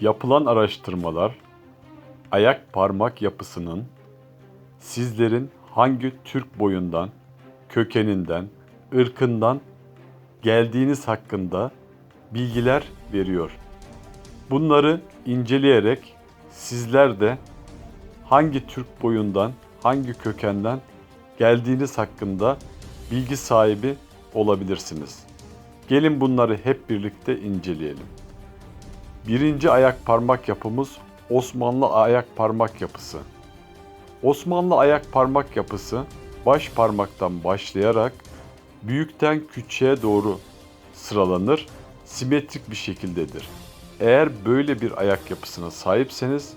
Yapılan araştırmalar ayak parmak yapısının sizlerin hangi Türk boyundan, kökeninden, ırkından geldiğiniz hakkında bilgiler veriyor. Bunları inceleyerek sizler de hangi Türk boyundan, hangi kökenden geldiğiniz hakkında bilgi sahibi olabilirsiniz. Gelin bunları hep birlikte inceleyelim. Birinci ayak parmak yapımız Osmanlı ayak parmak yapısı. Osmanlı ayak parmak yapısı baş parmaktan başlayarak büyükten küçüğe doğru sıralanır, simetrik bir şekildedir. Eğer böyle bir ayak yapısına sahipseniz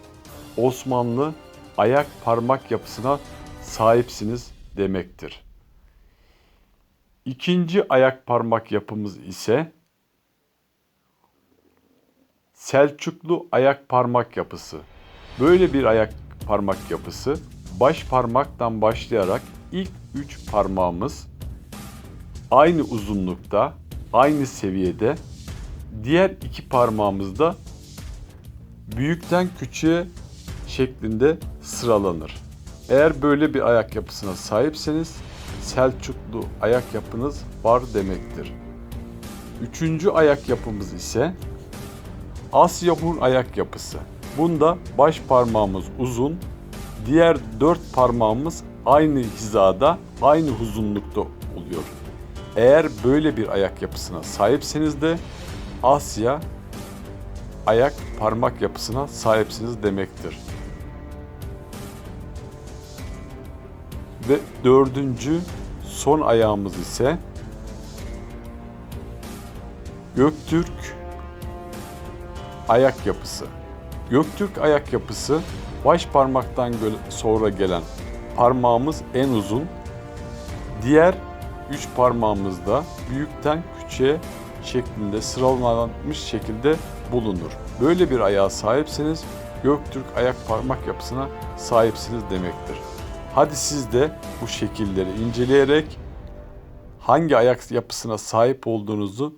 Osmanlı ayak parmak yapısına sahipsiniz demektir. İkinci ayak parmak yapımız ise Selçuklu ayak parmak yapısı. Böyle bir ayak parmak yapısı baş parmaktan başlayarak ilk üç parmağımız aynı uzunlukta, aynı seviyede, diğer iki parmağımız da büyükten küçüğe şeklinde sıralanır. Eğer böyle bir ayak yapısına sahipseniz Selçuklu ayak yapınız var demektir. Üçüncü ayak yapımız ise Asya Hun ayak yapısı. Bunda baş parmağımız uzun, diğer dört parmağımız aynı hizada, aynı uzunlukta oluyor. Eğer böyle bir ayak yapısına sahipseniz de Asya ayak parmak yapısına sahipsiniz demektir. Ve dördüncü son ayağımız ise Göktürk ayak yapısı. Göktürk ayak yapısı baş parmaktan sonra gelen parmağımız en uzun. Diğer üç parmağımız da büyükten küçüğe şeklinde sıralanmış şekilde bulunur. Böyle bir ayağa sahipseniz Göktürk ayak parmak yapısına sahipsiniz demektir. Hadi siz de bu şekilleri inceleyerek hangi ayak yapısına sahip olduğunuzu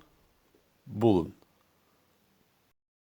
bulun.